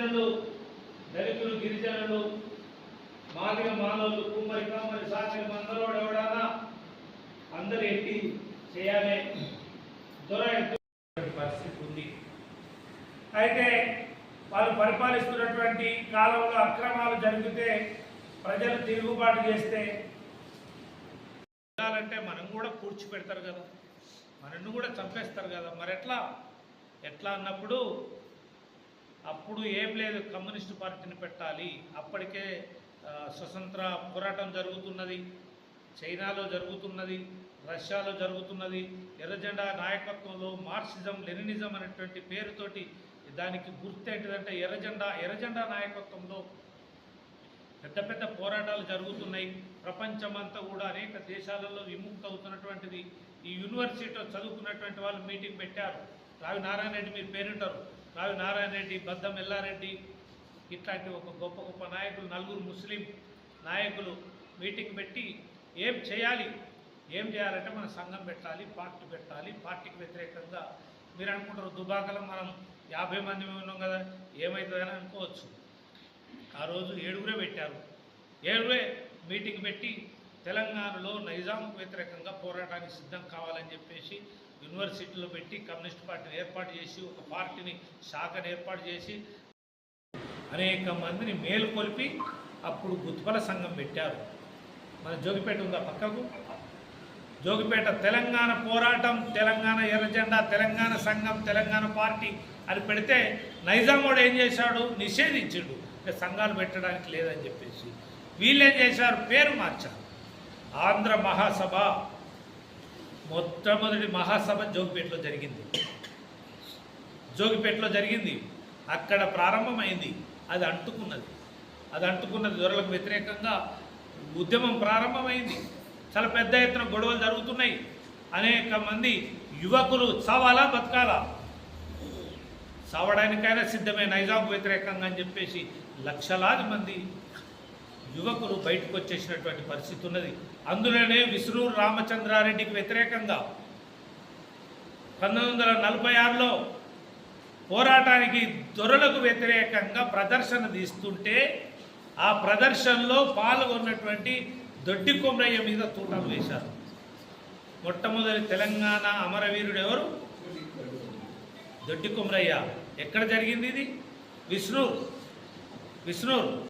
గిరిజనులు దళితులు గిరిజనులు మాదిగ మానవులు కుమ్మరి కామరి సాకరి మందరోడు ఎవడానా అందరు ఎట్టి చేయాలి. దొర పరిస్థితి ఉంది. అయితే వాళ్ళు పరిపాలిస్తున్నటువంటి కాలంలో అక్రమాలు జరిగితే ప్రజలు తిరుగుబాటు చేస్తే ఉండాలంటే మనం కూడా పూడ్చిపెడతారు కదా. మనల్ని కూడా చంపేస్తారు కదా. మరి ఎట్లా? ఎట్లా అన్నప్పుడు అప్పుడు ఏం లేదు కమ్యూనిస్టు పార్టీని పెట్టాలి. అప్పటికే స్వతంత్ర పోరాటం జరుగుతున్నది చైనాలో జరుగుతున్నది రష్యాలో జరుగుతున్నది ఎర్రజెండా నాయకత్వంలో మార్క్సిజం లెనినిజం అనేటువంటి పేరుతోటి దానికి గుర్తు ఏంటిదంటే ఎర్రజెండా ఎర్రజెండా నాయకత్వంలో పెద్ద పెద్ద పోరాటాలు జరుగుతున్నాయి. ప్రపంచమంతా కూడా అనేక దేశాలలో విముక్త అవుతున్నటువంటిది ఈ యూనివర్సిటీలో చదువుకున్నటువంటి వాళ్ళు మీటింగ్ పెట్టారు. రావి నారాయణ రెడ్డి మీరు పేరుంటారు. రావి నారాయణ రెడ్డి బద్దం ఎల్లారెడ్డి ఇట్లాంటి ఒక గొప్ప గొప్ప నాయకులు నలుగురు ముస్లిం నాయకులు మీటింగ్ పెట్టి ఏం చేయాలి ఏం చేయాలంటే మన సంఘం పెట్టాలి పార్టీ పెట్టాలి. పార్టీకి వ్యతిరేకంగా మీరు అనుకుంటారు దుబాకలో మనం యాభై మంది ఉన్నాం కదా ఏమవుతుందని అనుకోవచ్చు. ఆ రోజు ఏడుగురే పెట్టారు. ఏడుగురే మీటింగ్ పెట్టి తెలంగాణలో నైజాంకు వ్యతిరేకంగా పోరాటానికి సిద్ధం కావాలని చెప్పేసి యూనివర్సిటీలో పెట్టి కమ్యూనిస్ట్ పార్టీని ఏర్పాటు చేసి ఒక పార్టీని శాఖను ఏర్పాటు చేసి అనేక మందిని మేలుకొల్పి అప్పుడు గుత్పల సంఘం పెట్టారు. మన జోగిపేట ఉందా పక్కకు? జోగిపేట తెలంగాణ పోరాటం తెలంగాణ ఎర్రజెండా తెలంగాణ సంఘం తెలంగాణ పార్టీ అని పెడితే నైజామోడు ఏం చేశాడు? నిషేధించాడు. సంఘాలు పెట్టడానికి లేదని చెప్పేసి వీళ్ళేం చేశారు? పేరు మార్చారు. ఆంధ్ర మహాసభ మొట్టమొదటి మహాసభ జోగిపేటలో జరిగింది. జోగిపేటలో జరిగింది. అక్కడ ప్రారంభమైంది. అది అంటుకున్నది. అది అంటుకున్నది దొరలకు వ్యతిరేకంగా ఉద్యమం ప్రారంభమైంది. చాలా పెద్ద ఎత్తున గొడవలు జరుగుతున్నాయి. అనేక మంది యువకులు చావాలా బతకాలా? చావడానికైనా సిద్ధమే. నైజాంకు వ్యతిరేకంగా అని చెప్పేసి లక్షలాది మంది యువకులు బయటకు వచ్చేసినటువంటి పరిస్థితి ఉన్నది. అందులోనే విసురూరు రామచంద్రారెడ్డికి వ్యతిరేకంగా పంతొమ్మిది వందల నలభై ఆరులో పోరాటానికి దొరలకు వ్యతిరేకంగా ప్రదర్శన తీస్తుంటే ఆ ప్రదర్శనలో పాల్గొన్నటువంటి దొడ్డి కొమరయ్య మీద తూటాలు వేశారు. మొట్టమొదటి తెలంగాణ అమరవీరుడు ఎవరు? దొడ్డి కొమరయ్య. ఎక్కడ జరిగింది ఇది? విష్ణు విష్ణు